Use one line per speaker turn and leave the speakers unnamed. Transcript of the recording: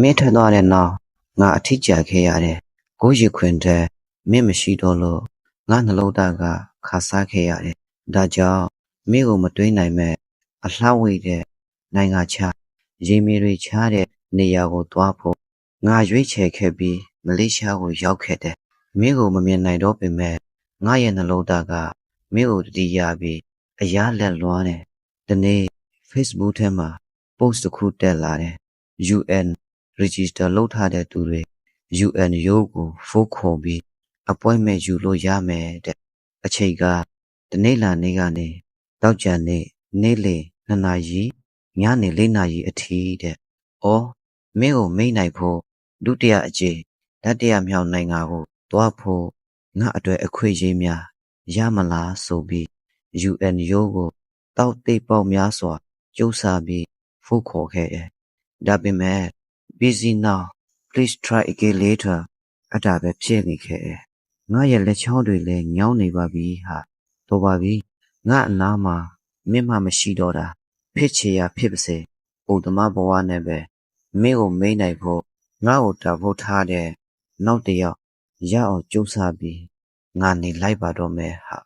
မင်းထွက်သွားတဲ့နောက်ငါအထီးကျခဲ့ရတယ်ကိုရီခွင်တဲ့မင်းမရှိတော့လို့ငါနှလုံးသားကခါစားခဲ့ရတယ်ဒါကြောင့်မင်းကိုမတွေးနိုင်မဲ့အလှဝိတဲ့နိုင်ငံခြားရေမီတွေချားတဲ့နေရာကိုသွားဖို့ငါရွေးချယ်ခဲ့ပြီးမလေးရှားကိုရောက်ခဲ့တယ်မင်းကိုမမြင်နိုင်တော့ပေမဲ့ငါရဲ့နှလုံးသားကမင်းကိုတတိယပြီးအရာလက်လွှမ်းတယ်ဒီနေ့ Facebook ထဲမှာ post တစ်ခုတက်လာတယ် UN register လုပ်ထားတဲ့သူတွေ UN ရုံးကိုဖိုးခေါ်ပြီး appointment ယူလို့ရမယ်တဲ့အချိန်ကတနေ့လာနေ့ကနေတောက်ကြံနေ့နေ့လေ2နာရီညနေ4နာရီအထိတဲ့။အော်မင်းကိုမိတ်နိုင်ဖို့ဒုတိယအကြိမ်တတိယမြောက်နိုင်ငံကိုသွားဖို့ငါအတွက်အခွင့်အရေးများရမလားဆိုပြီး UN ရုံးကိုတောက်သိပ်ပေါက်များစွာကျုပ်စားပြီးဖိုးခေါ်ခဲ့တယ်။ဒါပေမဲ့ busy now please try again later အတားပဲဖြစ်နေခဲ့တယ်။ငါရဲ့လက်ချောင်းတွေလည်းညောင်းနေပါပြီဟာတော်ပါပြီငါအနားမှာမင်းမမရှိတော့တာဖြစ်ချေရဖြစ်ပါစေပုံသမားဘဝနဲ့ပဲမင်းကိုမိတ်နိုင်ဖို့ငါ့ကိုတာဖို့ထားတဲ့နောက်တစ်ယောက်ရအောင်ကြိုးစားပြီးငါနေလိုက်ပါတော့မယ်ဟာ